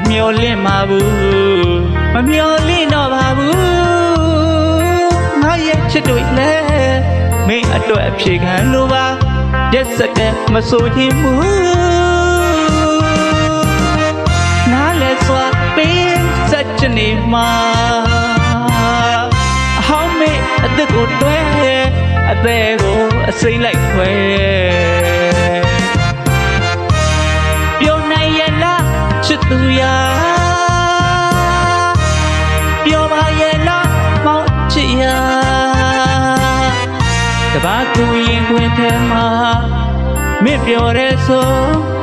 ်လင့်မှာဘူးမမျော်လင့်တော့ပါဘူးငါရဲ့ချစ်တွေလဲမင်းအတွက်အဖြေခံလို့ပါရက်စက်တဲ့မဆိုချင်ဘူးနားလဲစွာပေးစက်ချင်နေမှာအဟောင်းမေအသက်ကိုတွဲအသေးကိုအစိမ့်လိုက်ခွဲ သူရာပြောပါရဲ့လားမောင်ချစ်ရာတပါးကူရင်ခွင်ထဲမှာမင်းပြောတဲ့ဆို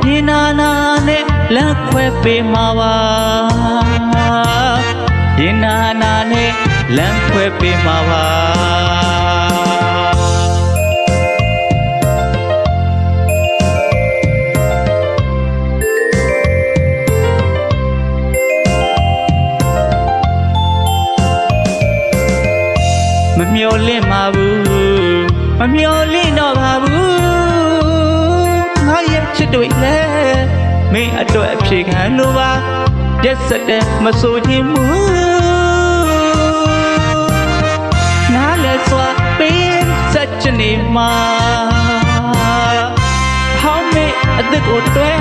ဒီနာနာနဲ့လမ်းခွဲပေးမှာပါဒီနာနာနဲ့လမ်းခွဲပေးမှာပါ မမျော်လင့်ပါဘူးမမျော်လင့်တော့ပါဘူးငါရဲ့ချစ်တွေလဲမင်းအတွက်အဖြေခံလို့ပါရက်စက်တဲ့မဆိုချင်ဘူးနားလဲစွာပေးစက်ချင်နေမှာဟောင်းမေအသက်ကိုတွဲ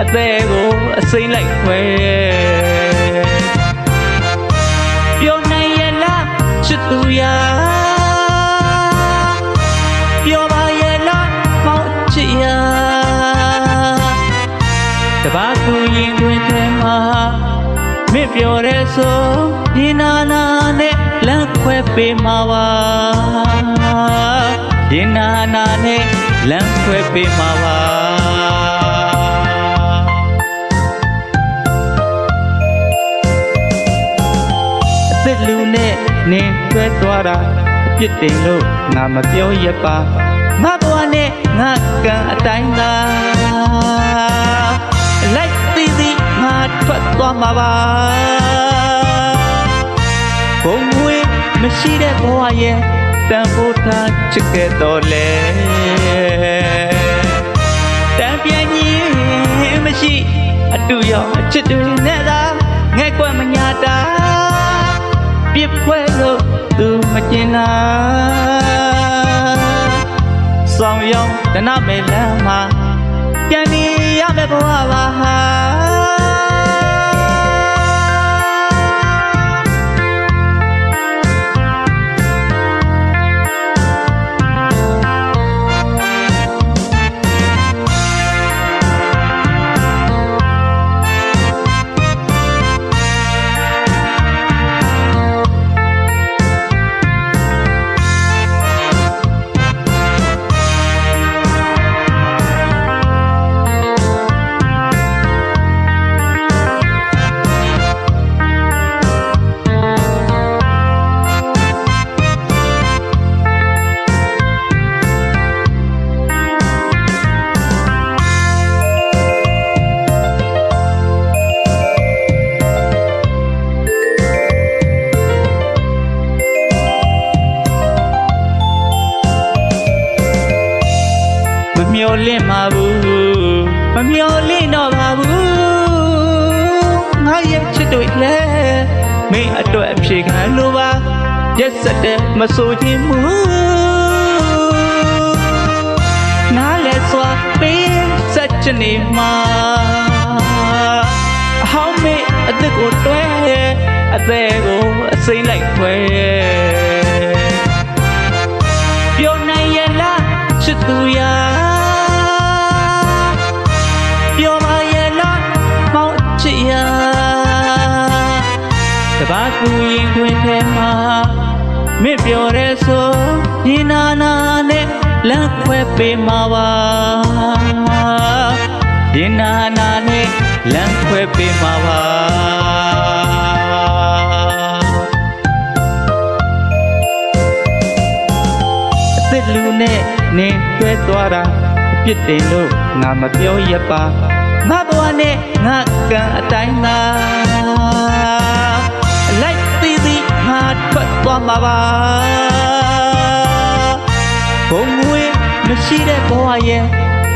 အသေးကိုအစိမ့်လိုက်ခွဲ ချစ်သူရာပြောပါရဲ့လားမောင်ချစ်ရာတပါးကူရင်တွင်ထဲမှာမင်းပြောတဲ့ဆိုဒီနာနာနဲ့လမ်းခွဲပေးမှာပါဒီနာနာနဲ့လမ်းခွဲပေးမှာပါအစ်စ်လူနဲ့ နင်းဆွဲသွားတာအပြစ်တင်လို့ငါမပြောရပါငါဘဝနဲ့ငါကံအတိုင်းသာလိုက်သီးသီးငါထွက်သွားမှာပါဘုံဝေးမရှိတဲ့ဘဝရဲ့တန်ဖိုးထားချစ်ခဲ့တော်လေတန်ပြန်ကြီးမရှိအတူရောက်အချစ်တွေနဲ့ င်နာဆောင်ရောက်တနမေလမ်းမှာပြန်နေရမယ့်ဘဝပါဟာ လင့်ပါဘူးမမျော်လင့်တော့ပါဘူးငါရဲ့ချစ်တွေလဲမင်းအတွက်အဖြေခံလို့ပါရက်စက်တဲ့မဆိုချင်ဘူးနားလဲစွာပေးစက်ချင်နေမှာအဟောင်းမေအသက်ကိုတွဲအသေးကိုအစိမ့်လိုက်ခွဲပြောနိုင်ရဲ့လားချစ်သူရာ မှာမင်းပြောတဲ့ဆိုဒီနာနာနဲ့လမ်းခွဲပေးမှာပါဒီနာနာနဲ့လမ်းခွဲပေးမှာပါအစ်စ်လူနဲ့နင်းကျွဲသွားတာအပြစ်တင်လို့ငါမပြောရပါငါဘဝနဲ့ငါကံအတိုင်းသာလိုက်သီးသီးငါ ထွက်သွားမှာပါဘုံငွေမရှိတဲ့ဘဝရဲ့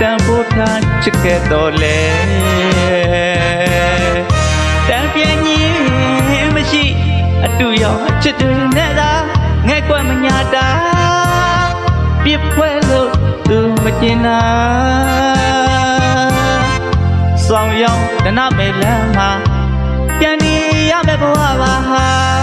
တန်ဖိုးထားချစ်ခဲ့တော်လဲတန်ပြင်းကြီးမရှိအတူရောအချစ်တူနဲ့သာငဲ့ကွက်မညာတာပြစ်ဖွဲလို့သူမကျင်နာဆောင်ရောင်တနမေလမ်းမှာပြန်နေရမယ်ဘဝပါဟာ